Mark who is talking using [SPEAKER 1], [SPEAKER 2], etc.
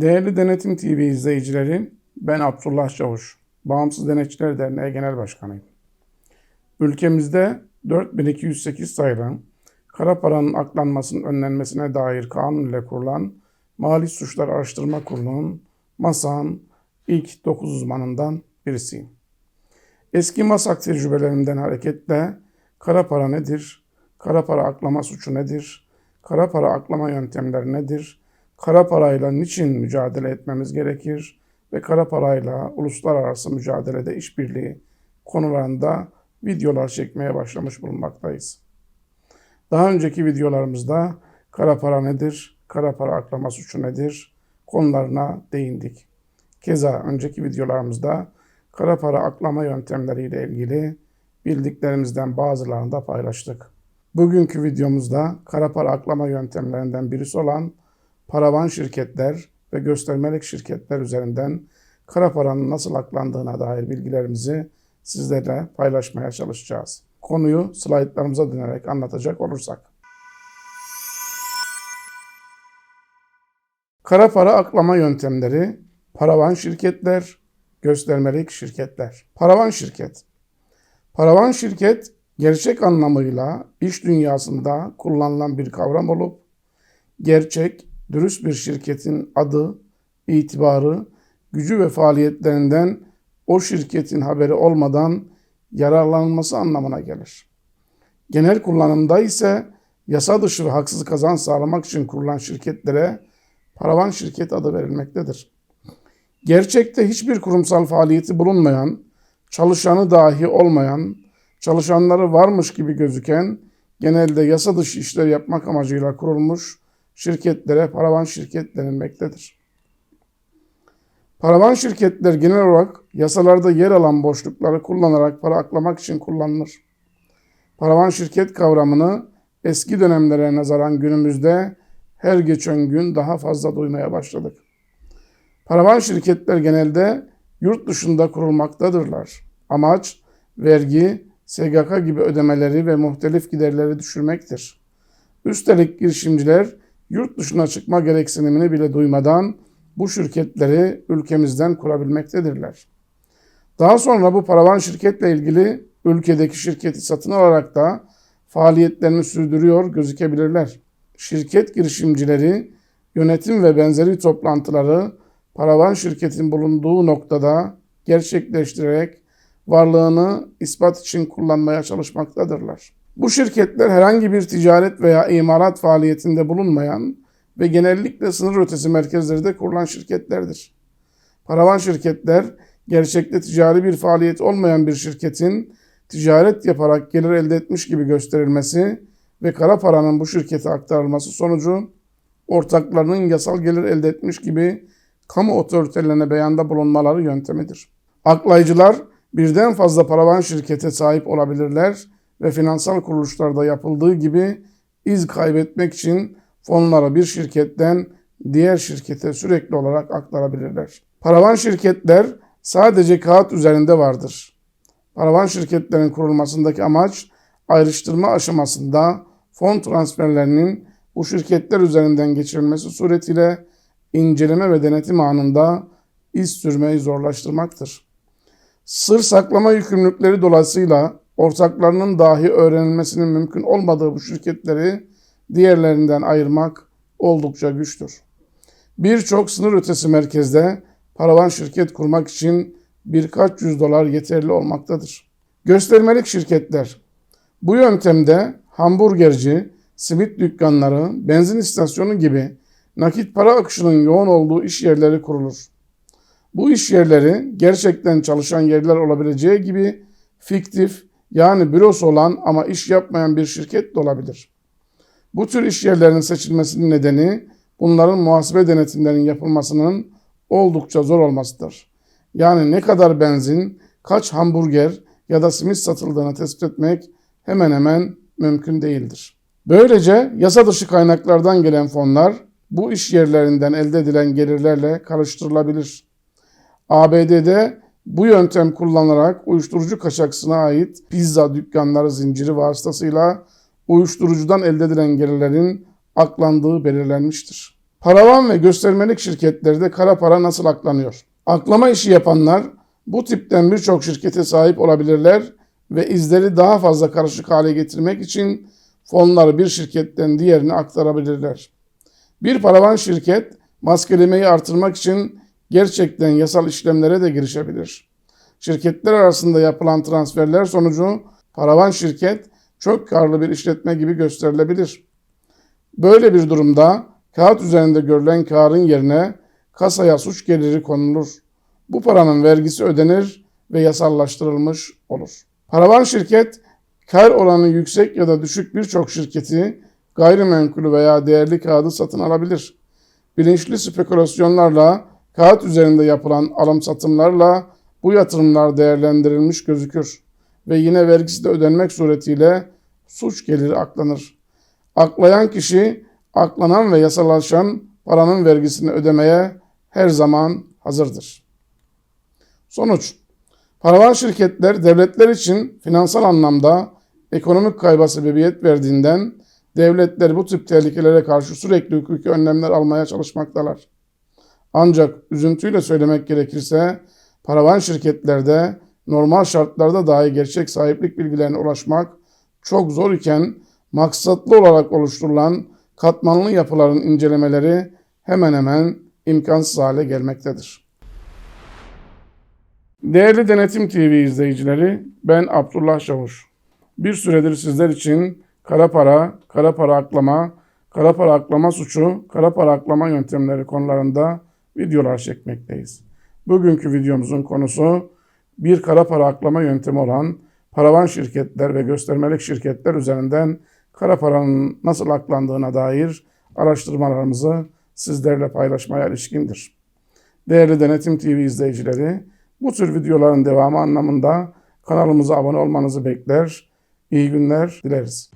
[SPEAKER 1] Değerli Denetim TV izleyicileri, ben Abdullah Çavuş, Bağımsız Denetçiler Derneği Genel Başkanıyım. Ülkemizde 4208 sayılı kara paranın aklanmasının önlenmesine dair kanun ile kurulan Mali Suçlar Araştırma Kurulu'nun MASAK'ın ilk 9 uzmanından birisiyim. Eski MASAK tecrübelerimden hareketle kara para nedir, kara para aklama suçu nedir, kara para aklama yöntemleri nedir, kara parayla niçin mücadele etmemiz gerekir ve kara parayla uluslararası mücadelede işbirliği konularında videolar çekmeye başlamış bulunmaktayız. Daha önceki videolarımızda kara para nedir, kara para aklama suçu nedir konularına değindik. Keza önceki videolarımızda kara para aklama yöntemleriyle ilgili bildiklerimizden bazılarını da paylaştık. Bugünkü videomuzda kara para aklama yöntemlerinden birisi olan paravan şirketler ve göstermelik şirketler üzerinden kara paranın nasıl aklandığına dair bilgilerimizi sizlerle paylaşmaya çalışacağız. Konuyu slaytlarımıza dönerek anlatacak olursak. Kara para aklama yöntemleri, paravan şirketler, göstermelik şirketler. Paravan şirket. Paravan şirket gerçek anlamıyla iş dünyasında kullanılan bir kavram olup gerçek, dürüst bir şirketin adı, itibarı, gücü ve faaliyetlerinden o şirketin haberi olmadan yararlanılması anlamına gelir. Genel kullanımda ise yasa dışı ve haksız kazanç sağlamak için kurulan şirketlere paravan şirket adı verilmektedir. Gerçekte hiçbir kurumsal faaliyeti bulunmayan, çalışanı dahi olmayan, çalışanları varmış gibi gözüken, genelde yasa dışı işler yapmak amacıyla kurulmuş şirketlere paravan şirket denilmektedir. Paravan şirketler genel olarak yasalarda yer alan boşlukları kullanarak para aklamak için kullanılır. Paravan şirket kavramını eski dönemlere nazaran günümüzde her geçen gün daha fazla duymaya başladık. Paravan şirketler genelde yurt dışında kurulmaktadırlar. Amaç vergi, SGK gibi ödemeleri ve muhtelif giderleri düşürmektir. Üstelik girişimciler yurt dışına çıkma gereksinimini bile duymadan bu şirketleri ülkemizden kurabilmektedirler. Daha sonra bu paravan şirketle ilgili ülkedeki şirketi satın alarak da faaliyetlerini sürdürüyor gözükebilirler. Şirket girişimcileri yönetim ve benzeri toplantıları paravan şirketin bulunduğu noktada gerçekleştirerek varlığını ispat için kullanmaya çalışmaktadırlar. Bu şirketler herhangi bir ticaret veya imalat faaliyetinde bulunmayan ve genellikle sınır ötesi merkezlerde kurulan şirketlerdir. Paravan şirketler gerçekte ticari bir faaliyet olmayan bir şirketin ticaret yaparak gelir elde etmiş gibi gösterilmesi ve kara paranın bu şirkete aktarılması sonucu ortaklarının yasal gelir elde etmiş gibi kamu otoritelerine beyanda bulunmaları yöntemidir. Aklayıcılar birden fazla paravan şirkete sahip olabilirler ve finansal kuruluşlarda yapıldığı gibi iz kaybetmek için fonları bir şirketten diğer şirkete sürekli olarak aktarabilirler. Paravan şirketler sadece kağıt üzerinde vardır. Paravan şirketlerin kurulmasındaki amaç ayrıştırma aşamasında fon transferlerinin bu şirketler üzerinden geçirilmesi suretiyle inceleme ve denetim anında iz sürmeyi zorlaştırmaktır. Sır saklama yükümlülükleri dolayısıyla ortaklarının dahi öğrenilmesinin mümkün olmadığı bu şirketleri diğerlerinden ayırmak oldukça güçtür. Birçok sınır ötesi merkezde paravan şirket kurmak için birkaç yüz dolar yeterli olmaktadır. Göstermelik şirketler. Bu yöntemde hamburgerci, simit dükkanları, benzin istasyonu gibi nakit para akışının yoğun olduğu iş yerleri kurulur. Bu iş yerleri gerçekten çalışan yerler olabileceği gibi fiktif yani bürosu olan ama iş yapmayan bir şirket de olabilir. Bu tür iş yerlerinin seçilmesinin nedeni bunların muhasebe denetimlerinin yapılmasının oldukça zor olmasıdır. Yani ne kadar benzin, kaç hamburger ya da simit satıldığını tespit etmek hemen hemen mümkün değildir. Böylece yasa dışı kaynaklardan gelen fonlar bu iş yerlerinden elde edilen gelirlerle karıştırılabilir. ABD'de bu yöntem kullanılarak uyuşturucu kaçakçısına ait pizza dükkanları zinciri vasıtasıyla uyuşturucudan elde edilen gelirlerin aklandığı belirlenmiştir. Paravan ve göstermelik şirketlerde kara para nasıl aklanıyor? Aklama işi yapanlar bu tipten birçok şirkete sahip olabilirler ve izleri daha fazla karışık hale getirmek için fonları bir şirketten diğerine aktarabilirler. Bir paravan şirket maskelemeyi artırmak için gerçekten yasal işlemlere de girişebilir. Şirketler arasında yapılan transferler sonucu paravan şirket çok karlı bir işletme gibi gösterilebilir. Böyle bir durumda kağıt üzerinde görülen karın yerine kasaya suç geliri konulur. Bu paranın vergisi ödenir ve yasallaştırılmış olur. Paravan şirket kar oranı yüksek ya da düşük birçok şirketi gayrimenkulü veya değerli kağıdı satın alabilir. Bilinçli spekülasyonlarla kağıt üzerinde yapılan alım satımlarla bu yatırımlar değerlendirilmiş gözükür ve yine vergisi de ödenmek suretiyle suç geliri aklanır. Aklayan kişi aklanan ve yasalaşan paranın vergisini ödemeye her zaman hazırdır. Sonuç Paravan şirketler devletler için finansal anlamda ekonomik kayba sebebiyet verdiğinden devletler bu tip tehlikelere karşı sürekli hukuki önlemler almaya çalışmaktalar. Ancak üzüntüyle söylemek gerekirse paravan şirketlerde normal şartlarda dahi gerçek sahiplik bilgilerine ulaşmak çok zor iken maksatlı olarak oluşturulan katmanlı yapıların incelemeleri hemen hemen imkansız hale gelmektedir. Değerli Denetim TV izleyicileri, ben Abdullah Çavuş. Bir süredir sizler için kara para, kara para aklama, kara para aklama suçu, kara para aklama yöntemleri konularında videolar çekmekteyiz. Bugünkü videomuzun konusu bir kara para aklama yöntemi olan paravan şirketler ve göstermelik şirketler üzerinden kara paranın nasıl aklandığına dair araştırmalarımızı sizlerle paylaşmaya ilişkindir. Değerli Denetim TV izleyicileri, bu tür videoların devamı anlamında kanalımıza abone olmanızı bekler. İyi günler dileriz.